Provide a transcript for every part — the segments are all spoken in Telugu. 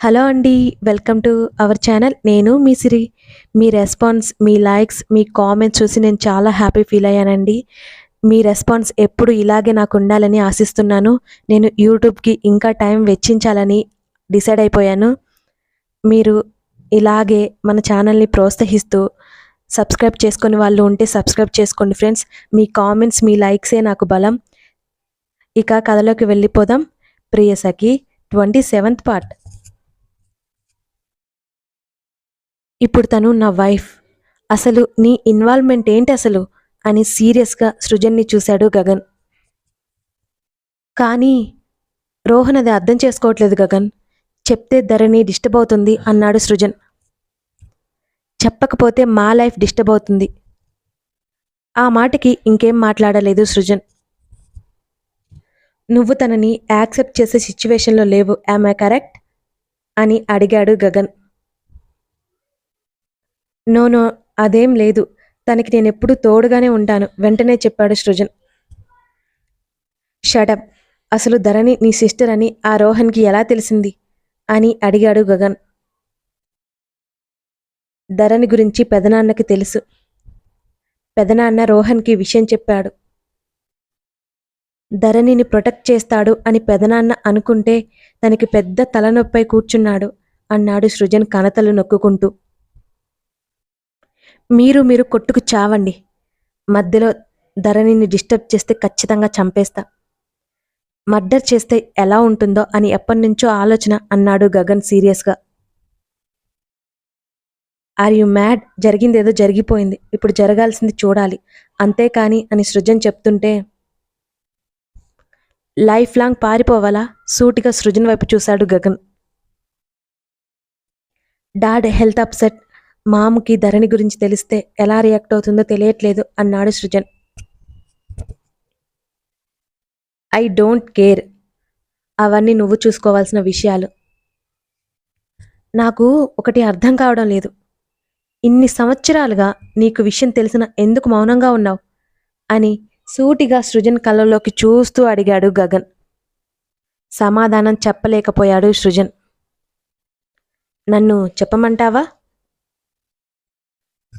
హలో అండి వెల్కమ్ టు అవర్ ఛానల్. నేను మీ సిరి. మీ రెస్పాన్స్ మీ లైక్స్ మీ కామెంట్స్ చూసి నేను చాలా హ్యాపీ ఫీల్ అయ్యానండి. మీ రెస్పాన్స్ ఎప్పుడు ఇలాగే నాకు ఉండాలని ఆశిస్తున్నాను. నేను యూట్యూబ్కి ఇంకా టైం వెచ్చించాలని డిసైడ్ అయిపోయాను. మీరు ఇలాగే మన ఛానల్ని ప్రోత్సహిస్తూ సబ్స్క్రైబ్ చేసుకొని వాళ్ళు ఉంటే సబ్స్క్రైబ్ చేసుకోండి ఫ్రెండ్స్. మీ కామెంట్స్ మీ లైక్సే నాకు బలం. ఇక కథలోకి వెళ్ళిపోదాం. Priyasakhi twenty seventh part. ఇప్పుడు తను నా వైఫ్. అసలు నీ ఇన్వాల్వ్మెంట్ ఏంటి అసలు? అని సీరియస్గా సృజన్ని చూశాడు గగన్. కానీ రోహన్ అది అర్థం చేసుకోవట్లేదు గగన్. చెప్తే ధరణి డిస్టర్బ్ అవుతుంది అన్నాడు సృజన్. చెప్పకపోతే మా లైఫ్ డిస్టర్బ్ అవుతుంది. ఆ మాటకి ఇంకేం మాట్లాడలేదు సృజన్. నువ్వు తనని యాక్సెప్ట్ చేసే సిచ్యువేషన్లో లేవు ఐ కరెక్ట్ అని అడిగాడు గగన్. నో నో అదేం లేదు. తనకి నేను ఎప్పుడూ తోడుగానే ఉంటాను. వెంటనే చెప్పాడు సృజన్. షడప్ అసలు ధరణి నీ సిస్టర్ అని ఆ రోహన్కి ఎలా తెలిసింది? అని అడిగాడు గగన్. ధరణి గురించి పెదనాన్నకి తెలుసు. పెదనాన్న రోహన్కి విషయం చెప్పాడు. ధరణిని ప్రొటెక్ట్ చేస్తాడు అని పెదనాన్న అనుకుంటే తనకి పెద్ద తలనొప్పై కూర్చున్నాడు అన్నాడు సృజన్ కనతలు నొక్కుకుంటూ. మీరు మీరు కొట్టుకు చావండి. మధ్యలో ధరణిని డిస్టర్బ్ చేస్తే ఖచ్చితంగా చంపేస్తా. మర్డర్ చేస్తే ఎలా ఉంటుందో అని ఎప్పటినుంచో ఆలోచన అన్నాడు గగన్ సీరియస్గా. Are you mad? జరిగిందేదో జరిగిపోయింది. ఇప్పుడు జరగాల్సింది చూడాలి. అంతేకాని అని సృజన్ చెప్తుంటే లైఫ్ లాంగ్ పారిపోవాలా? సూటిగా సృజన్ వైపు చూశాడు Gagan. Dad health upset. మాముకి Dharani గురించి తెలిస్తే ఎలా రియాక్ట్ అవుతుందో తెలియట్లేదు అన్నాడు సృజన్. I don't care. అవన్నీ నువ్వు చూసుకోవాల్సిన విషయాలు. నాకు ఒకటి అర్థం కావడం లేదు. ఇన్ని సంవత్సరాలుగా నీకు విషయం తెలిసిన ఎందుకు మౌనంగా ఉన్నావు? అని సూటిగా సృజన్ కళ్ళలోకి చూస్తూ అడిగాడు గగన్. సమాధానం చెప్పలేకపోయాడు సృజన్. నన్ను చెప్పమంటావా?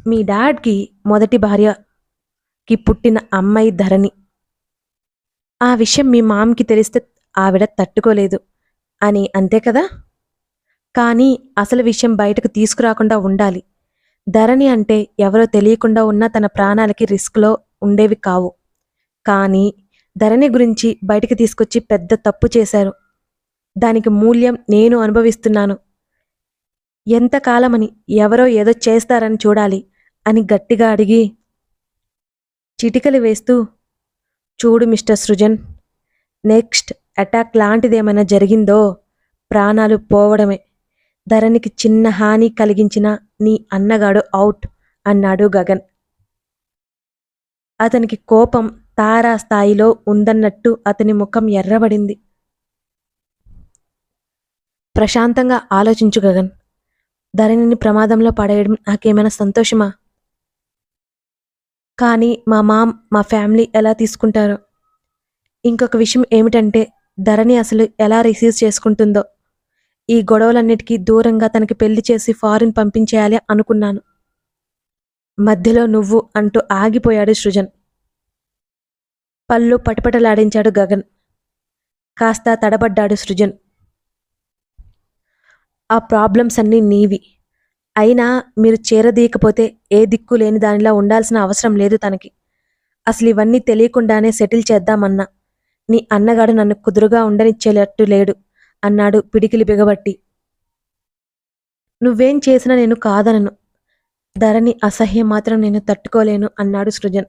మీ డాడ్కి మొదటి భార్యకి పుట్టిన అమ్మాయి ధరణి. ఆ విషయం మీ మామకి తెలిస్తే ఆవిడ తట్టుకోలేదు అని అంతే కదా? కానీ అసలు విషయం బయటకు తీసుకురాకుండా ఉండాలి. ధరణి అంటే ఎవరో తెలియకుండా ఉన్న తన ప్రాణాలకి రిస్క్లో ఉండేవి కావు. కానీ ధరణి గురించి బయటికి తీసుకొచ్చి పెద్ద తప్పు చేశారు. దానికి మూల్యం నేను అనుభవిస్తున్నాను. ఎంతకాలమని ఎవరో ఏదో చేస్తారని చూడాలి అని గట్టిగా అడిగి చిటికలు వేస్తూ చూడు మిస్టర్ సృజన్ నెక్స్ట్ అటాక్ లాంటిదేమైనా జరిగిందో ప్రాణాలు పోవడమే. ధరణికి చిన్న హాని కలిగించిన నీ అన్నగాడు అవుట్ అన్నాడు గగన్. అతనికి కోపం తారా స్థాయిలో ఉందన్నట్టు అతని ముఖం ఎర్రబడింది. ప్రశాంతంగా ఆలోచించు గగన్. ధరణిని ప్రమాదంలో పడేయడం నాకేమైనా సంతోషమా? కానీ మా మామ్ మా ఫ్యామిలీ ఎలా తీసుకుంటారో? ఇంకొక విషయం ఏమిటంటే ధరణి అసలు ఎలా రిసీవ్ చేసుకుంటుందో. ఈ గొడవలన్నిటికీ దూరంగా తనకి పెళ్ళి చేసి ఫారిన్ పంపించేయాలి అనుకున్నాను. మధ్యలో నువ్వు అంటూ ఆగిపోయాడు సృజన్. పళ్ళు పటపటలాడించాడు గగన్. కాస్త తడబడ్డాడు సృజన్. ఆ ప్రాబ్లమ్స్ అన్నీ నీవి. అయినా మీరు చేరదీయకపోతే ఏ దిక్కు లేని దానిలా ఉండాల్సిన అవసరం లేదు తనకి. అసలు ఇవన్నీ తెలియకుండానే సెటిల్ చేద్దామన్నా. నీ అన్నగాడు నన్ను కుదురుగా ఉండనిచ్చేటట్టు లేడు అన్నాడు పిడికిలి బిగబట్టి. నువ్వేం చేసినా నేను కాదనను. ధరని అసహ్యం మాత్రం నేను తట్టుకోలేను అన్నాడు సృజన్.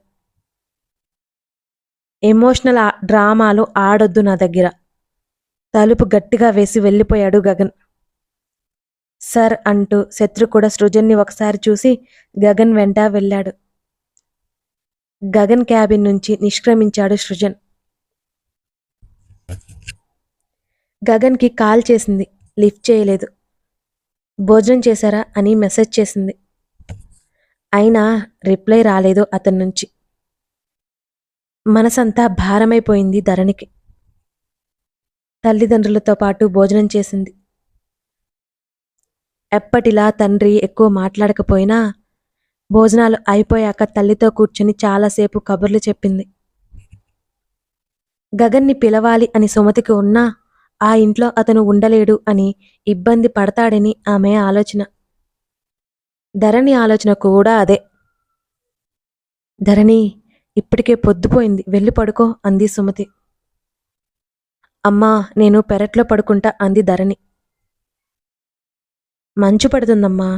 ఎమోషనల్ డ్రామాలు ఆడొద్దు నా దగ్గర. తలుపు గట్టిగా వేసి వెళ్ళిపోయాడు గగన్. సర్ అంటూ శత్రు కూడా సృజన్ని ఒకసారి చూసి గగన్ వెంట వెళ్ళాడు. గగన్ క్యాబిన్ నుంచి నిష్క్రమించాడు సృజన్. గగన్కి కాల్ చేసింది. లిఫ్ట్ చేయలేదు. భోజనం చేశారా అని మెసేజ్ చేసింది. అయినా రిప్లై రాలేదు అతని నుంచి. మనసంతా భారమైపోయింది ధరణికి. తల్లిదండ్రులతో పాటు భోజనం చేసింది. ఎప్పటిలా తండ్రి ఎక్కువ మాట్లాడకపోయినా భోజనాలు అయిపోయాక తల్లితో కూర్చుని చాలాసేపు కబుర్లు చెప్పింది. గగన్ని పిలవాలి అని సుమతికి ఉన్నా ఆ ఇంట్లో అతను ఉండలేడు అని ఇబ్బంది పడతాడని ఆమె ఆలోచన. ధరణి ఆలోచన కూడా అదే. ధరణి ఇప్పటికే పొద్దుపోయింది వెళ్ళి పడుకో అంది సుమతి. అమ్మా నేను పెరట్లో పడుకుంటా అంది ధరణి. మంచు పడుతుందమ్మా.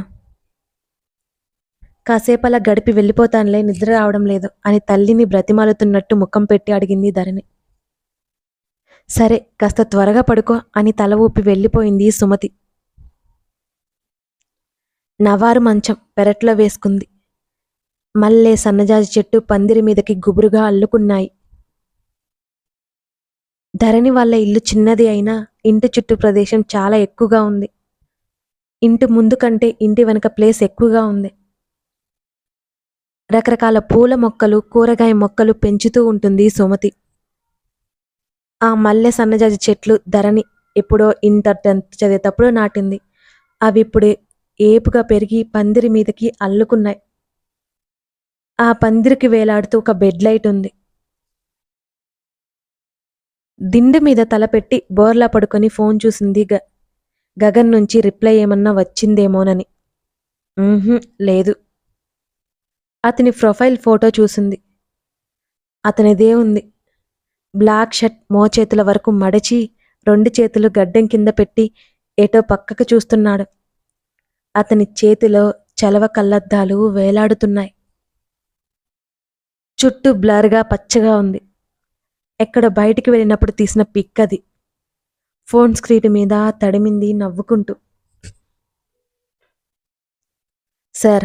కాసేపలా గడిపి వెళ్ళిపోతానులే నిద్ర రావడం లేదు అని తల్లిని బ్రతిమాలుతున్నట్టు ముఖం పెట్టి అడిగింది ధరణి. సరే కాస్త త్వరగా పడుకో అని తల ఊపి వెళ్ళిపోయింది సుమతి. నవారు మంచం పెరట్లో వేసుకుంది. మల్లె సన్నజాజి చెట్టు పందిరి మీదకి గుబురుగా అల్లుకున్నాయి. ధరణి వాళ్ళ ఇల్లు చిన్నది అయినా ఇంటి చుట్టూ ప్రదేశం చాలా ఎక్కువగా ఉంది. ఇంటి ముందు కంటే ఇంటి వెనక ప్లేస్ ఎక్కువగా ఉంది. రకరకాల పూల మొక్కలు కూరగాయ మొక్కలు పెంచుతూ ఉంటుంది సుమతి. ఆ మల్లె సన్నజాజి చెట్లు ధరని ఎప్పుడో ఇంటర్ టెన్త్ చదివేటప్పుడు నాటింది. అవి ఇప్పుడు ఏపుగా పెరిగి పందిరి మీదకి అల్లుకున్నాయి. ఆ పందిరికి వేలాడుతూ ఒక బెడ్ లైట్ ఉంది. దిండు మీద తలపెట్టి బోర్లా పడుకొని ఫోన్ చూసింది గగన్ నుంచి రిప్లై ఏమన్నా వచ్చిందేమోనని. లేదు. అతని ప్రొఫైల్ ఫోటో చూసింది. అతనిదే ఉంది. బ్లాక్ షర్ట్ మోచేతుల వరకు మడిచి రెండు చేతులు గడ్డం కింద పెట్టి ఏటో పక్కకు చూస్తున్నాడు. అతని చేతిలో చలవ కళ్ళద్దాలు వేలాడుతున్నాయి. చుట్టూ బ్లర్గా పచ్చగా ఉంది. ఎక్కడ బయటికి వెళ్ళినప్పుడు తీసిన పిక్ అది. ఫోన్ స్క్రీన్ మీద తడిమింది నవ్వుకుంటూ. సార్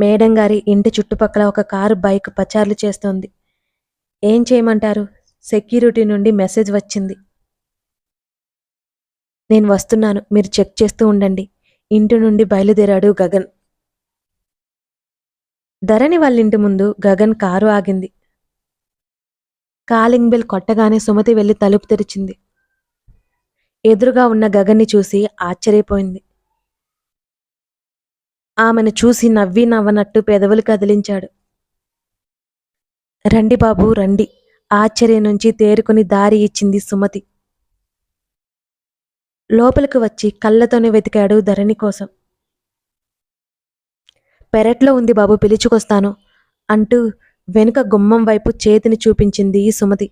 మేడం గారి ఇంటి చుట్టుపక్కల ఒక కారు బైక్ పచార్లు చేస్తోంది. ఏం చేయమంటారు? సెక్యూరిటీ నుండి మెసేజ్ వచ్చింది. నేను వస్తున్నాను మీరు చెక్ చేస్తూ ఉండండి. ఇంటి నుండి బయలుదేరాడు గగన్. ధరణి వాళ్ళ ఇంటి ముందు గగన్ కారు ఆగింది. కాలింగ్ బెల్ కొట్టగానే సుమతి వెళ్ళి తలుపు తెరిచింది. ఎదురుగా ఉన్న గగన్ని చూసి ఆశ్చర్యపోయింది. ఆమెను చూసి నవ్వి నవ్వనట్టు పెదవులు కదిలించాడు. రండి బాబు రండి. ఆశ్చర్యం నుంచి తేరుకుని దారి ఇచ్చింది సుమతి. లోపలికి వచ్చి కళ్ళతోనే వెతికాడు ధరణి కోసం. పెరట్లో ఉంది బాబు పిలుచుకొస్తాను అంటూ వెనుక గుమ్మం వైపు చేతిని చూపించింది సుమతి.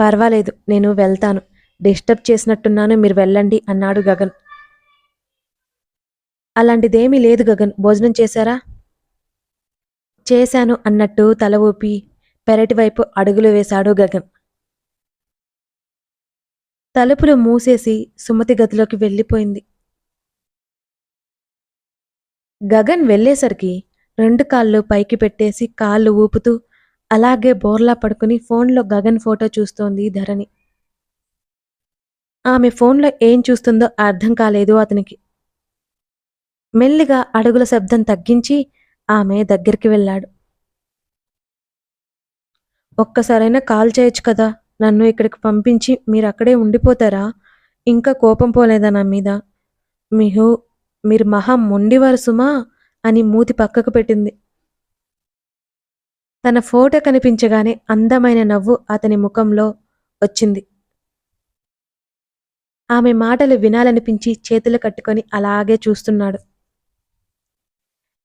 పర్వాలేదు నేను వెళ్తాను. డిస్టర్బ్ చేసినట్టున్నాను మీరు వెళ్ళండి అన్నాడు గగన్. అలాంటిదేమీ లేదు గగన్. భోజనం చేశారా? చేశాను అన్నట్టు తల ఊపి పెరటి వైపు అడుగులు వేశాడు గగన్. తలుపులు మూసేసి సుమతి గదిలోకి వెళ్ళిపోయింది. గగన్ వెళ్ళేసరికి రెండు కాళ్ళు పైకి పెట్టేసి కాళ్ళు ఊపుతూ అలాగే బోర్లా పడుకుని ఫోన్లో గగన్ ఫోటో చూస్తోంది ధరణి. ఆమె ఫోన్లో ఏం చూస్తుందో అర్థం కాలేదు అతనికి. మెల్లిగా అడుగుల శబ్దం తగ్గించి ఆమె దగ్గరికి వెళ్ళాడు. ఒక్కసారైనా కాల్ చేయొచ్చు కదా నన్ను ఇక్కడికి పంపించి మీరు అక్కడే ఉండిపోతారా? ఇంకా కోపం పోలేదా నా మీద? మీహు మీరు మహా మొండివారు సుమా అని మూతి పక్కకు పెట్టింది. తన ఫోటో కనిపించగానే అందమైన నవ్వు అతని ముఖంలో వచ్చింది. ఆమె మాటలు వినాలనిపించి చేతులు కట్టుకొని అలాగే చూస్తున్నాడు.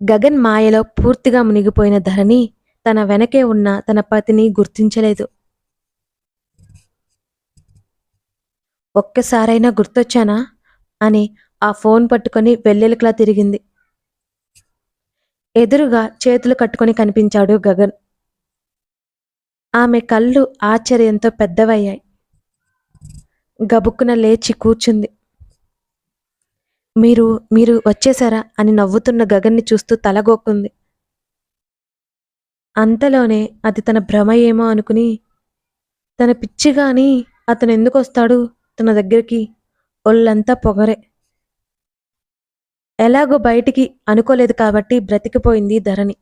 గగన్ మాయలో పూర్తిగా మునిగిపోయిన ధరణి తన వెనకే ఉన్న తన పతిని గుర్తించలేదు. ఒక్కసారైనా గుర్తొచ్చానా? అని ఆ ఫోన్ పట్టుకొని వెల్లెలకలా తిరిగింది. ఎదురుగా చేతులు కట్టుకొని కనిపించాడు గగన్. ఆమె కళ్ళు ఆశ్చర్యంతో పెద్దవయ్యాయి. గబుక్కున లేచి కూర్చుంది. మీరు మీరు వచ్చేసారా అని నవ్వుతున్న గగన్ని చూస్తూ తలగోకుంది. అంతలోనే అది తన భ్రమ ఏమో అనుకుని తన పిచ్చిగాని అతను ఎందుకు వస్తాడు తన దగ్గరికి ఒళ్ళంతా పొగరే. ఎలాగో బయటికి అనుకోలేదు కాబట్టి బ్రతికిపోయింది ధరణి.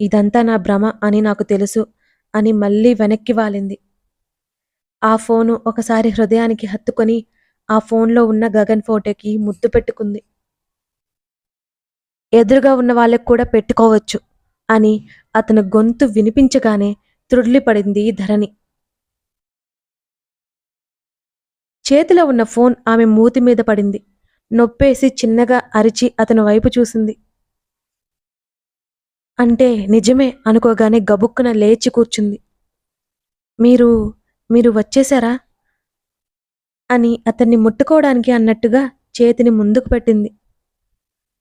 ఇదంతా నా భ్రమ అని నాకు తెలుసు అని మళ్ళీ వెనక్కి వాలింది. ఆ ఫోను ఒకసారి హృదయానికి హత్తుకొని ఆ ఫోన్లో ఉన్న గగన్ ఫోటోకి ముద్దు పెట్టుకుంది. ఎదురుగా ఉన్న వాళ్ళకి కూడా పెట్టుకోవచ్చు అని అతను గొంతు వినిపించగానే త్రుళ్ళిపడింది ధరణి. చేతిలో ఉన్న ఫోన్ ఆమె మూతి మీద పడింది. నొప్పేసి చిన్నగా అరిచి అతని వైపు చూసింది. అంటే నిజమే అనుకోగానే గబుక్కున లేచి కూర్చుంది. మీరు మీరు వచ్చేశారా? అని అతన్ని ముట్టుకోవడానికి అన్నట్టుగా చేతిని ముందుకు పెట్టింది.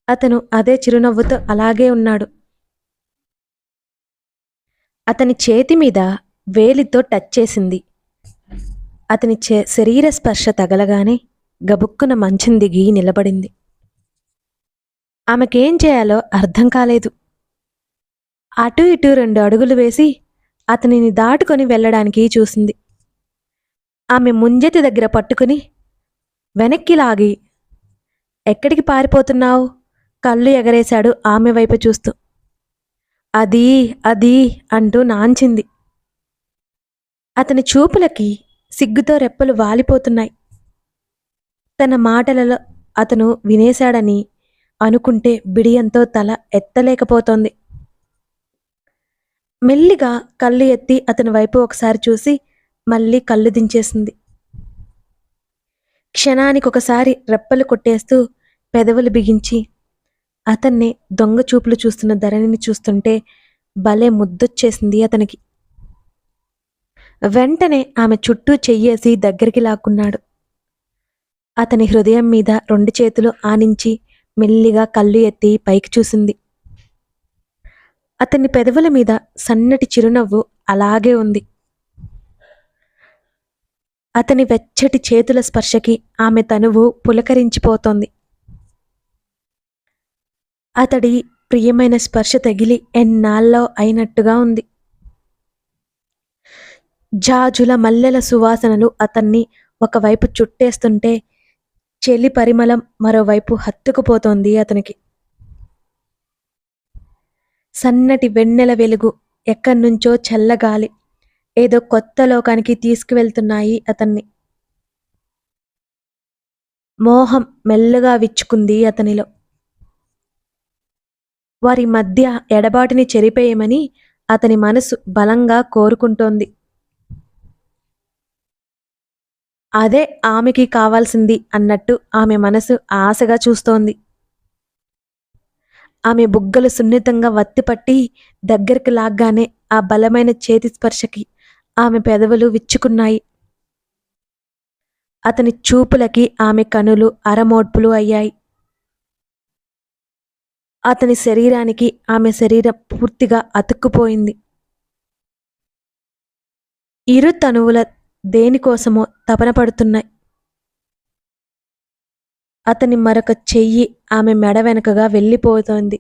అతను అదే చిరునవ్వుతో అలాగే ఉన్నాడు. అతని చేతి మీద వేలితో టచ్ చేసింది. అతని చే శరీర స్పర్శ తగలగానే గబుక్కున మంచం దిగి నిలబడింది. ఆమెకేం చేయాలో అర్థం కాలేదు. అటు ఇటు రెండు అడుగులు వేసి అతనిని దాటుకొని వెళ్ళడానికి చూసింది. ఆమె ముంజెతి దగ్గర పట్టుకుని వెనక్కి లాగి ఎక్కడికి పారిపోతున్నావు? కళ్ళు ఎగరేశాడు ఆమె వైపు చూస్తూ. అది అది అంటూ నాంచింది. అతని చూపులకి సిగ్గుతో రెప్పలు వాలిపోతున్నాయి. తన మాటలలో అతను వినేశాడని అనుకుంటే బిడియంతో తల ఎత్తలేకపోతోంది. మెల్లిగా కళ్ళు ఎత్తి అతని వైపు ఒకసారి చూసి మళ్ళీ కళ్ళు దించేసింది. క్షణానికి ఒకసారి రెప్పలు కొట్టేస్తూ పెదవులు బిగించి అతన్నే దొంగ చూపులు చూస్తున్న ధరణిని చూస్తుంటే భలే ముద్దొచ్చేసింది అతనికి. వెంటనే ఆమె చుట్టూ చెయ్యేసి దగ్గరికి లాక్కున్నాడు. అతని హృదయం మీద రెండు చేతులు ఆనించి మెల్లిగా కళ్ళు ఎత్తి పైకి చూసింది. అతని పెదవుల మీద సన్నటి చిరునవ్వు అలాగే ఉంది. అతని వెచ్చటి చేతుల స్పర్శకి ఆమె తనువు పులకరించిపోతోంది. అతడి ప్రియమైన స్పర్శ తగిలి ఎన్నాళ్ళలో అయినట్టుగా ఉంది. జాజుల మల్లెల సువాసనలు అతన్ని ఒకవైపు చుట్టేస్తుంటే చెలి పరిమళం మరోవైపు హత్తుకుపోతోంది అతనికి. సన్నటి వెన్నెల వెలుగు ఎక్కడ్నుంచో చల్లగాలి. ఏదో కొత్త లోకానికి తీసుకువెళ్తున్నాయి అతన్ని. మోహం మెల్లగా విచ్చుకుంది అతనిలో. వారి మధ్య ఎడబాటిని చెరిపేయమని అతని మనసు బలంగా కోరుకుంటోంది. అదే ఆమెకి కావాల్సింది అన్నట్టు ఆమె మనసు ఆశగా చూస్తోంది. ఆమె బుగ్గలు సున్నితంగా వత్తిపట్టి దగ్గరికి లాగ్గానే ఆ బలమైన చేతి స్పర్శకి ఆమె పెదవులు విచ్చుకున్నాయి. అతని చూపులకి ఆమె కనులు అరమోడ్పులు అయ్యాయి. అతని శరీరానికి ఆమె శరీరం పూర్తిగా అతుక్కుపోయింది. ఇరు తనువుల దేనికోసమో తపన పడుతున్నాయి. అతని మరొక చెయ్యి ఆమె మెడ వెనుకగా వెళ్ళిపోతోంది.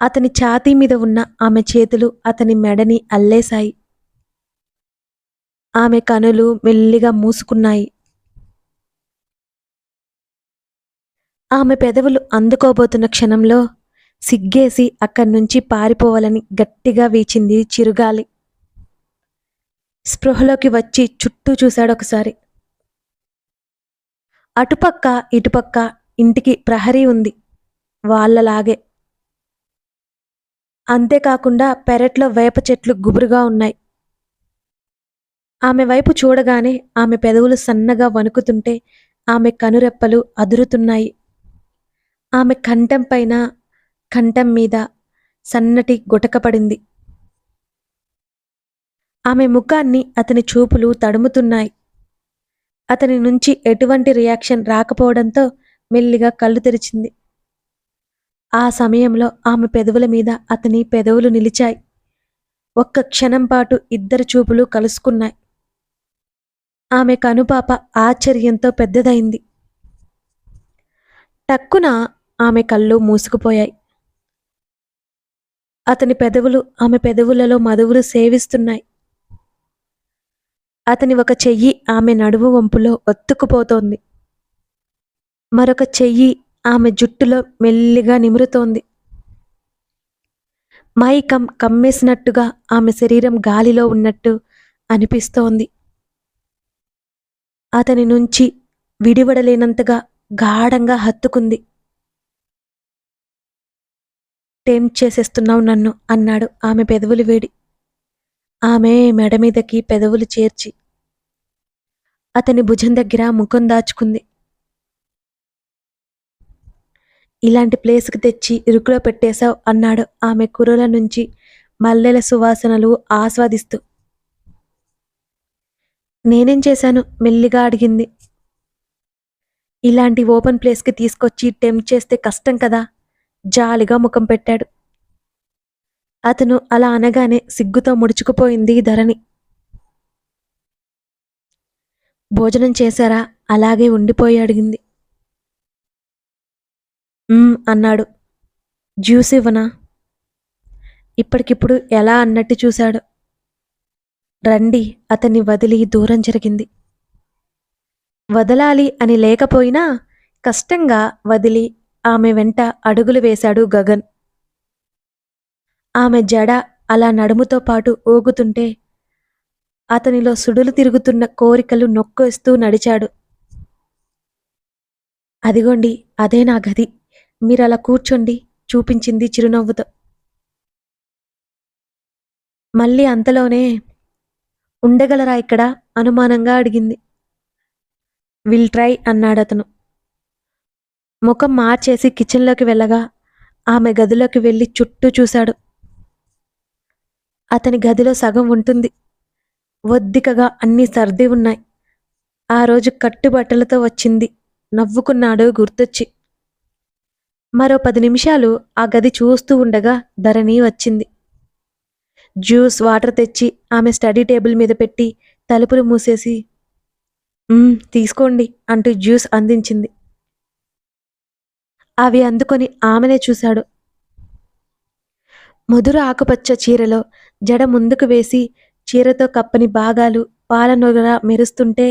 అతని ఛాతీ మీద ఉన్న ఆమె చేతులు అతని మెడని అల్లేశాయి. ఆమె కనులు మెల్లిగా మూసుకున్నాయి. ఆమె పెదవులు అందుకోబోతున్న క్షణంలో సిగ్గేసి అక్కడి నుంచి పారిపోవాలని గట్టిగా వీచింది చిరుగాలి. స్పృహలోకి వచ్చి చుట్టూ చూశాడు ఒకసారి. అటుపక్క ఇటుపక్క ఇంటికి ప్రహరీ ఉంది. వాళ్ళలాగే. అంతేకాకుండా పెరట్లో వేప చెట్లు గుబురుగా ఉన్నాయి. ఆమె వైపు చూడగానే ఆమె పెదవులు సన్నగా వణుకుతుంటే ఆమె కనురెప్పలు అదురుతున్నాయి. ఆమె కంఠం పైన కంఠం మీద సన్నటి గుటకపడింది ఆమె ముఖాన్ని అతని చూపులు తడుముతున్నాయి. అతని నుంచి ఎటువంటి రియాక్షన్ రాకపోవడంతో మెల్లిగా కళ్ళు తెరిచింది. ఆ సమయంలో ఆమె పెదవుల మీద అతని పెదవులు నిలిచాయి. ఒక్క క్షణం పాటు ఇద్దరు చూపులు కలుసుకున్నాయి. ఆమె కనుపాప ఆశ్చర్యంతో పెద్దదైంది. టక్కున ఆమె కళ్ళు మూసుకుపోయాయి. అతని పెదవులు ఆమె పెదవులలో మధువులు సేవిస్తున్నాయి. అతని ఒక చెయ్యి ఆమె నడుము వంపులో ఒత్తుకుపోతోంది. మరొక చెయ్యి ఆమె జుట్టులో మెల్లిగా నిమురుతోంది. మైకం కమ్మేసినట్టుగా ఆమె శరీరం గాలిలో ఉన్నట్టు అనిపిస్తోంది. అతని నుంచి విడివడలేనంతగా గాఢంగా హత్తుకుంది. టేం చేసేస్తున్నావు నన్ను? అన్నాడు ఆమె పెదవులు వేడి. ఆమె మెడ మీదకి పెదవులు చేర్చి అతని భుజం దగ్గర ముఖం దాచుకుంది. ఇలాంటి ప్లేస్కి తెచ్చి ఇరుకులో పెట్టేశావు అన్నాడు ఆమె కురుల నుంచి మల్లెల సువాసనలు ఆస్వాదిస్తూ. నేనేం చేశాను? మెల్లిగా అడిగింది. ఇలాంటి ఓపెన్ ప్లేస్కి తీసుకొచ్చి టెంప్ట్ చేస్తే కష్టం కదా జాలిగా ముఖం పెట్టాడు. అతను అలా అనగానే సిగ్గుతో ముడుచుకుపోయింది ధరణి. భోజనం చేశారా? అలాగే ఉండిపోయి అడిగింది. అన్నాడు. జ్యూస్ ఇవ్వనా? ఇప్పటికిప్పుడు ఎలా అన్నట్టు చూశాడు. రండి అతన్ని వదిలి దూరం జరిగింది. వదలాలి అని లేకపోయినా కష్టంగా వదిలి ఆమె వెంట అడుగులు వేశాడు గగన్. ఆమె జడ అలా నడుముతో పాటు ఊగుతుంటే అతనిలో సుడులు తిరుగుతున్న కోరికలు నొక్కేస్తూ నడిచాడు. అదిగోండి అదే నా గది. మీరలా కూర్చోండి చూపించింది చిరునవ్వుతో. మళ్ళీ అంతలోనే ఉండగలరా ఇక్కడ? అనుమానంగా అడిగింది. విల్ ట్రై అన్నాడతను. ముఖం మార్చేసి కిచెన్లోకి వెళ్ళగా ఆమె గదిలోకి వెళ్ళి చుట్టూ చూశాడు. అతని గదిలో సగం ఉంటుంది. ఒద్దికగా అన్నీ సర్ది ఉన్నాయి. ఆ రోజు కట్టుబట్టలతో వచ్చింది. నవ్వుకున్నాడు గుర్తొచ్చి. మరో పది నిమిషాలు ఆ గది చూస్తూ ఉండగా ధరణి వచ్చింది. జ్యూస్ వాటర్ తెచ్చి ఆమె స్టడీ టేబుల్ మీద పెట్టి తలుపులు మూసేసి తీసుకోండి అంటూ జ్యూస్ అందించింది. అవి అందుకొని ఆమెనే చూశాడు. ముదురు ఆకుపచ్చ చీరలో జడ ముందుకు వేసి చీరతో కప్పని భాగాలు పాలనొగర మెరుస్తుంటే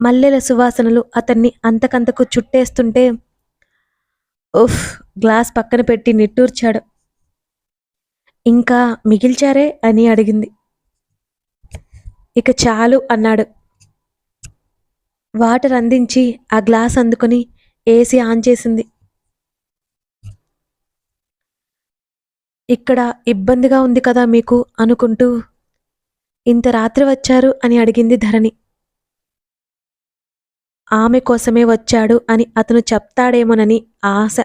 మల్లెల సువాసనలు అతన్ని అంతకంతకు చుట్టేస్తుంటే ఉఫ్ గ్లాస్ పక్కన పెట్టి నిట్టూర్చాడు. ఇంకా మిగిల్చారే అని అడిగింది. ఇక చాలు అన్నాడు. వాటర్ అందించి ఆ గ్లాస్ అందుకొని ఏసీ ఆన్ చేసింది. ఇక్కడ ఇబ్బందిగా ఉంది కదా మీకు అనుకుంటూ ఇంత రాత్రి వచ్చారు అని అడిగింది ధరణి. ఆమె కోసమే వచ్చాడు అని అతను చెప్తాడేమోనని ఆశ.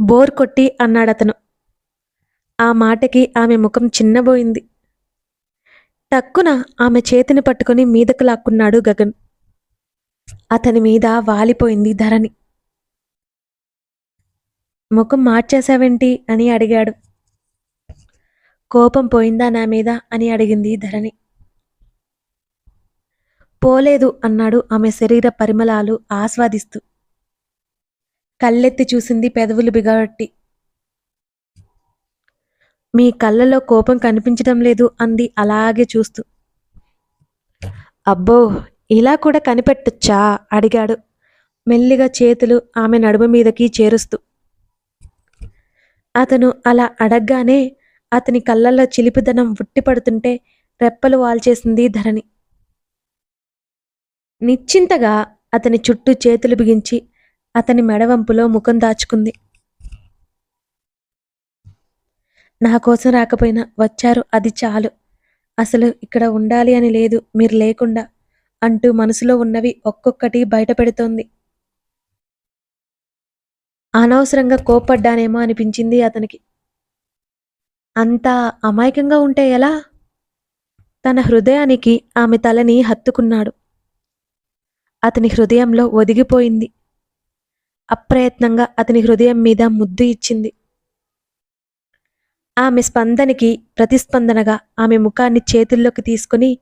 బోర్ కొట్టి అన్నాడతను. ఆ మాటకి ఆమె ముఖం చిన్నబోయింది. టక్కున ఆమె చేతిని పట్టుకొని మీదకు లాక్కున్నాడు గగన్. అతని మీద వాలిపోయింది ధరణి. ముఖం మార్చేశావేంటి అని అడిగాడు. కోపం పోయిందా నా మీద అని అడిగింది ధరణి. పోలేదు అన్నాడు ఆమె శరీర పరిమళాలు ఆస్వాదిస్తూ. కళ్ళెత్తి చూసింది పెదవులు బిగబట్టి. మీ కళ్ళలో కోపం కనిపించడం లేదు అంది అలాగే చూస్తూ. అబ్బో ఇలా కూడా కనిపెట్టొచ్చా? అడిగాడు. మెల్లిగా చేతులు ఆమె నడుము మీదకి చేరుస్తూ. అతను అలా అడగ్గానే అతని కళ్ళల్లో చిలిపిదనం ఉట్టిపడుతుంటే రెప్పలు వాల్చేసింది ధరణి. నిశ్చింతగా అతని చుట్టూ చేతులు బిగించి అతని మెడవంపులో ముఖం దాచుకుంది. నా కోసం రాకపోయినా వచ్చారు అది చాలు. అసలు ఇక్కడ ఉండాలి అని లేదు మీరు లేకుండా అంటూ మనసులో ఉన్నవి ఒక్కొక్కటి బయట పెడుతోంది అనవసరంగా కోప్పడ్డానేమో అనిపించింది అతనికి. అంత అమాయకంగా ఉంటే ఎలా? తన హృదయానికి ఆమె తలని హత్తుకున్నాడు. అతని హృదయంలో ఒదిగిపోయింది. అప్రయత్నంగా అతని హృదయం మీద ముద్దు ఇచ్చింది. ఆమె స్పందనకి ప్రతిస్పందనగా ఆమె ముఖాన్ని చేతుల్లోకి తీసుకుని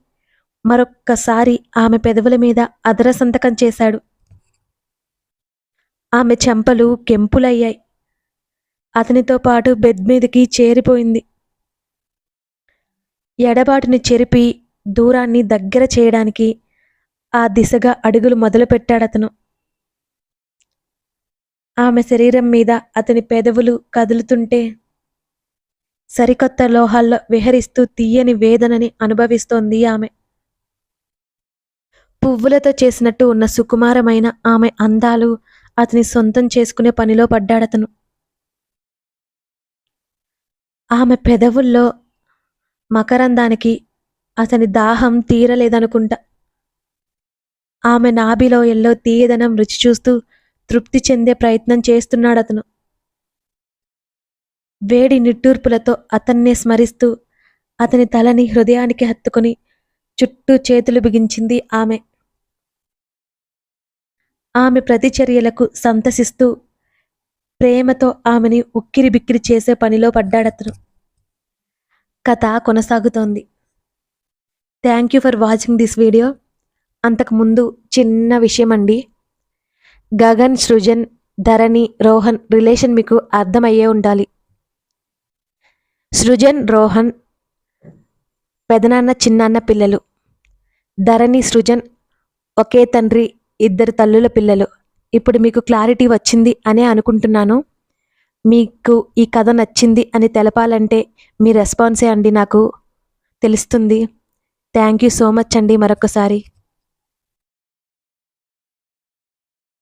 మరొక్కసారి ఆమె పెదవుల మీద అదర సంతకం చేశాడు. ఆమె చెంపలు కెంపులయ్యాయి. అతనితో పాటు బెడ్ మీదకి చేరిపోయింది. ఎడబాటుని చెరిపి దూరాన్ని దగ్గర చేయడానికి ఆ దిశగా అడుగులు మొదలుపెట్టాడతను. ఆమె శరీరం మీద అతని పెదవులు కదులుతుంటే సరికొత్త లోహాల్లో విహరిస్తూ తీయని వేదనని అనుభవిస్తోంది ఆమె. పువ్వులతో చేసినట్టు ఉన్న సుకుమారమైన ఆమె అందాలు అతని సొంతం చేసుకునే పనిలో పడ్డాడతను. ఆమె పెదవుల్లో మకరందానికి అతని దాహం తీరలేదనుకుంటా. ఆమె నాభిలో ఎల్లో తీయదనం రుచి చూస్తూ తృప్తి చెందే ప్రయత్నం చేస్తున్నాడతను. వేడి నిట్టూర్పులతో అతన్నే స్మరిస్తూ అతని తలని హృదయానికి హత్తుకుని చుట్టూ చేతులు బిగించింది ఆమె. ఆమె ప్రతిచర్యలకు సంతసిస్తూ ప్రేమతో ఆమెని ఉక్కిరి బిక్కిరి చేసే పనిలో పడ్డాడతను కథ కొనసాగుతోంది. Thank you for watching this video అంతకుముందు చిన్న విషయం అండి గగన్ సృజన్ ధరణి రోహన్ రిలేషన్ మీకు అర్థమయ్యే ఉండాలి. సృజన్ రోహన్ పెదనాన్న చిన్నాన్న పిల్లలు. ధరణి సృజన్ ఒకే తండ్రి ఇద్దరు తల్లుల పిల్లలు. ఇప్పుడు మీకు క్లారిటీ వచ్చింది అనే అనుకుంటున్నాను. మీకు ఈ కథ నచ్చింది అని తెలపాలంటే మీ రెస్పాన్సే అండి నాకు. తెలుస్తుంది. థ్యాంక్ యూ సో మచ్ అండి మరొకసారి